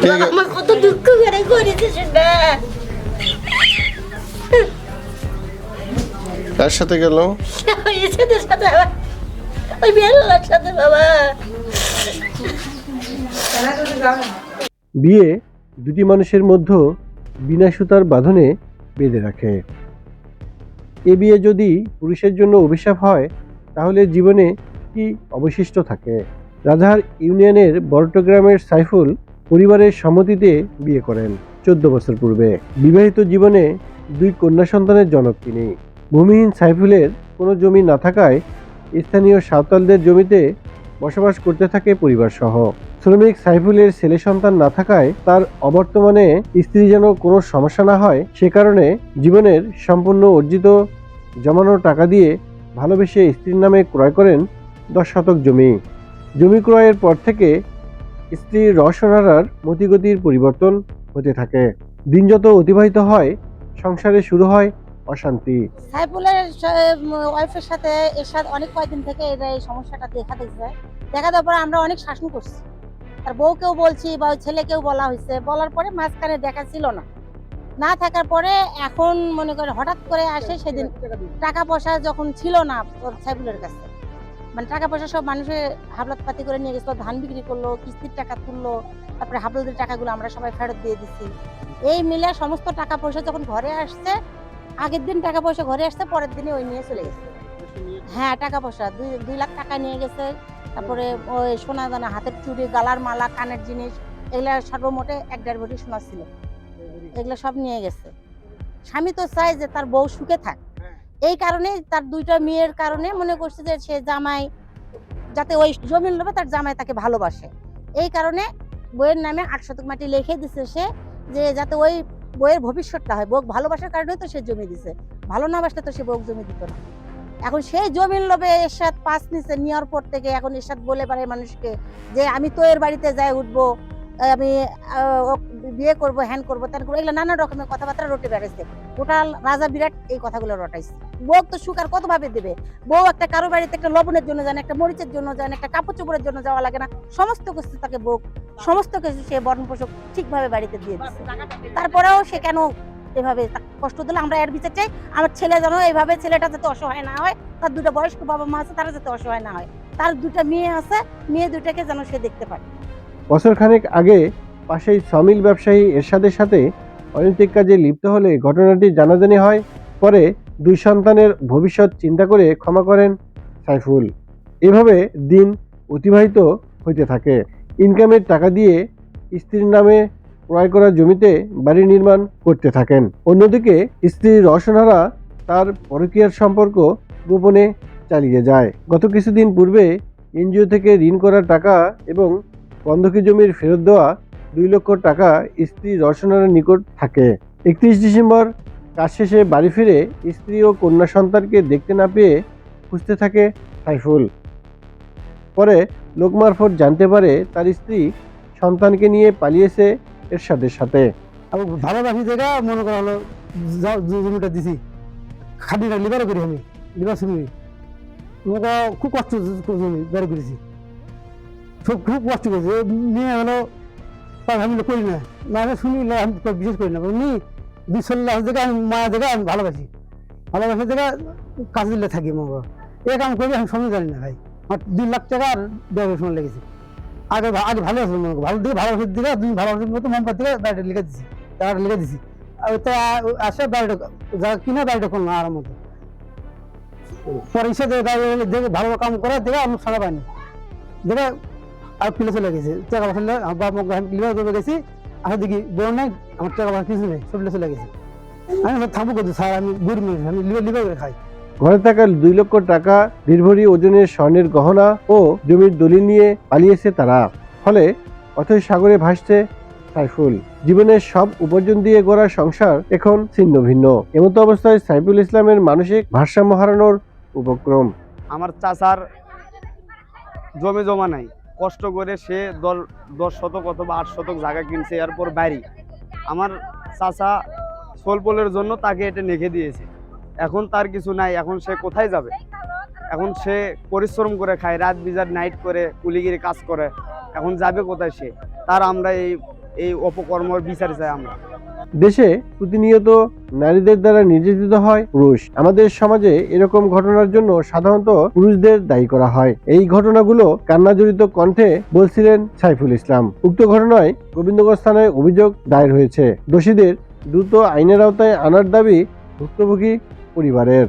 বাবা আমার কত দুঃখ করে করেছিস না কার সাথে গেল ওই সাথে সাথে আমার ওই বেলার সাথে বাবা বিয়ে দুটি মানুষের মধ্যে বিনা সুতার বাঁধনে বেঁধে রাখে। এ বিয়ে যদি পুরুষের জন্য অভিশাপ হয় তাহলে জীবনে কি অবশিষ্ট থাকে? রাজাহার ইউনিয়নের বরটগ্রামের সাইফুল পরিবারের সম্মতিতে বিয়ে করেন। চোদ্দ বছর পূর্বে। বিবাহিত জীবনে দুই কন্যা সন্তানের জনক তিনি। ভূমিহীন সাইফুলের কোনো জমি না থাকায় স্থানীয় সাঁওতালদের জমিতে বসবাস করতে থাকে পরিবার সহ শ্রমিক সাইফুলের ছেলে সন্তান না থাকায় তার অবর্তমানে স্ত্রী যেন কোনো সমস্যা না হয়, সে কারণে জীবনের সম্পূর্ণ অর্জিত জমানো টাকা দিয়ে ভালোবেসে স্ত্রীর নামে ক্রয় করেন দশ শতক জমি। জমি ক্রয়ের পর থেকে স্ত্রীর রসনারার মতিগতির পরিবর্তন হতে থাকে। দিন যত অতিবাহিত হয়, সংসারে শুরু হয় অশান্তি। সাইফুলের ওয়াইফের সাথে এর অনেক কয়েকদিন থেকে এটা এই সমস্যাটা দেখা দিচ্ছে দেখা দেওয়ার পরে আমরা অনেক শাসন করছি। তার বউকেও বলছি বা ছেলেকেও বলা হয়েছে। বলার পরে মাঝখানে দেখা ছিল না। না থাকার পরে এখন মনে করে হঠাৎ করে আসে সেদিন টাকা পয়সা যখন ছিল না সাইফুলের কাছে। মানে টাকা পয়সা সব মানুষের হাবলাত পাতি করে নিয়ে গেছিল, ধান বিক্রি করল, কিস্তির টাকা তুললো, তারপরে হাবলাদের টাকাগুলো আমরা সবাই ফেরত দিয়ে দিচ্ছি এই মিলে সমস্ত টাকা পয়সা যখন ঘরে আসছে, আগের দিন টাকা পয়সা ঘরে আসছে, পরের দিনে ওই নিয়ে চলে গেছে। হ্যাঁ টাকা পয়সা দুই দুই লাখ টাকা নিয়ে গেছে, তারপরে ওই সোনা দানা হাতের চুড়ি, গালার মালা, কানের জিনিস, এগুলা সর্বমোটে এক দেড় ভরি সোনা ছিল। এগুলো সব নিয়ে গেছে। স্বামী তো চায় যে তার বউ সুখে থাক। এই কারণে তার দুইটা মেয়ের কারণে মনে করছে যে সে জামাই যাতে ওই জমিন লোভে তার জামাই তাকে ভালোবাসে। এই কারণে বইয়ের নামে আট শতক মাটি লিখে দিছে সে যে যাতে ওই বইয়ের ভবিষ্যৎটা হয়। বউ ভালোবাসার কারণে তো সে জমি দিছে। ভালো না বাসলে তো সে বউ জমি দিত না। এখন সেই জমির লোভে এরশাদ পাস নিছে নেওয়ার পর থেকে এখন এরশাদ বলে পারে মানুষকে যে, আমি তো এর বাড়িতে যাই উঠবো, আমি বিয়ে করব, হ্যান করব, ত্যান করব, এগুলো নানা রকমের কথাবার্তা রটে বেড়াইছে। টোটাল রাজা বিরাট এই কথাগুলো রটাইছে। বউ তো সুখ আর কত ভাবে দেবে? বউ একটা কারও বাড়িতে একটা লবণের জন্য যান একটা মরিচের জন্য যান একটা কাপড় চোপড়ের জন্য যাওয়া লাগে না। সমস্ত কিছু তাকে বউ, সমস্ত কিছু সে বরণ পোষক ঠিকভাবে বাড়িতে দিয়ে দিচ্ছে তারপরেও সে কেন এভাবে কষ্ট দিলে? আমরা এর বিচার চাই। আমার ছেলে যেন এইভাবে ছেলেটা যাতে অসহায় না হয়, তার দুটো বয়স্ক বাবা মা আছে, তারা যাতে অসহায় না হয়। তার দুটা মেয়ে আছে, মেয়ে দুটাকে যেন সে দেখতে পারে বছর খানেক আগে পাশেই সমিল ব্যবসায়ী এরশাদের সাথে অনৈতিক কাজে লিপ্ত হলে ঘটনাটি জানাজানি হয়। পরে দুই সন্তানের ভবিষ্যৎ চিন্তা করে ক্ষমা করেন সাইফুল। এভাবে দিন অতিবাহিত হইতে থাকে। ইনকামের টাকা দিয়ে স্ত্রীর নামে ক্রয় করা জমিতে বাড়ি নির্মাণ করতে থাকেন। অন্যদিকে স্ত্রী রসনারা তার পরকীয়ার সম্পর্ক গোপনে চালিয়ে যায়। গত কিছুদিন পূর্বে এনজিও থেকে ঋণ করা টাকা এবং বন্ধকি জমির ফেরত দেওয়া দুই লক্ষ টাকা স্ত্রী রসনার নিকট থাকে। একত্রিশ ডিসেম্বর, কাজ শেষে বাড়ি ফিরে স্ত্রী ও কন্যা সন্তানকে দেখতে না পেয়ে খুঁজতে থাকে সাইফুল। পরে লোক মারফত জানতে পারে তার স্ত্রী সন্তানকে নিয়ে পালিয়েছে এরশাদের সাথে। আমি ভালোবাসি জায়গা মনে করা হলো জমিটা দিছি খাটি না লিবার করি আমি, লিবার শুনি খুব কষ্ট জমি বের করেছি। খুব খুব কষ্ট করেছি। মেয়ে হলো তার আমি করি না। না শুনি না, আমি তো বিশেষ করি না। এমনি বিশ্বল্লাহ জায়গা আমি মায়া জায়গা আমি ভালোবাসি। ভালোবাসার জায়গা কাজ দিলে থাকি মনে করো এই কাম করি আমি সময় জানি না ভাই। আমার দুই লাখ টাকা আর দেড় সময় লেগেছে। আগে আগে ভালো আছে মনে ভালো দিকে ভালোবাসার দিকে তুমি ভালোবাসার মতো মমতার দিকে বাড়িটা লিখে দিছি। টাকাটা লিখে দিছি। ওটা আসে বাড়িটা যা কিনা বাড়িটা করল আর মতো। পরে গাড়ি দেখে ভালো কাম করে দেখে আমি সারা পাইনি। দেখে আর ফিলে চলে গেছে। টাকা পয়সা নিয়ে আমার বাবা মাকে লিভার করে গেছি। আর দেখি বউ নাই আমার টাকা পয়সা কিছু নেই সব চলে গেছে। আমি থামবো স্যার আমি গরিব মানুষ আমি লিভার লিভার করে খাই। ঘরে থাকা দুই লক্ষ টাকা নির্ভরী ওজনের স্বর্ণের গহনা ও জমির দলিল নিয়ে পালিয়েছে তারা। ফলে অথই সাগরে ভাসছে সাইফুল জীবনের সব উপার্জন দিয়ে গড়া সংসার এখন ছিন্ন ভিন্ন। এমতো অবস্থায় সাইফুল ইসলামের মানসিক ভারসাম্য হারানোর উপক্রম। আমার চাচার জমি জমা নাই। কষ্ট করে সে দল দশ শতক অথবা আট শতক জায়গা কিনছে, এরপর বাড়ি আমার চাচা সোলপোলের জন্য তাকে এটা নেখে দিয়েছে। এখন তার কিছু নাই, এখন সে কোথায় যাবে? এখন সে পরিশ্রম করে খায়, রাত বিজার নাইট করে, কুলিগিরি কাজ করে, এখন যাবে কোথায় সে? তার আমরা এই এই অপকর্মর বিচার চাই আমরা। দেশে প্রতিনিয়ত নারীদের দ্বারা নির্যাতিত হয় পুরুষ। আমাদের সমাজে এরকম ঘটনার জন্য সাধারণত পুরুষদের দায়ী করা হয়। এই ঘটনাগুলো কান্নাজড়িত কণ্ঠে বলছিলেন সাইফুল ইসলাম। উক্ত ঘটনায় গোবিন্দগঞ্জ থানায় অভিযোগ দায়ের হয়েছে। দোষীদের দ্রুত আইনের আওতায় আনার দাবি ভুক্তভোগী পরিবারের।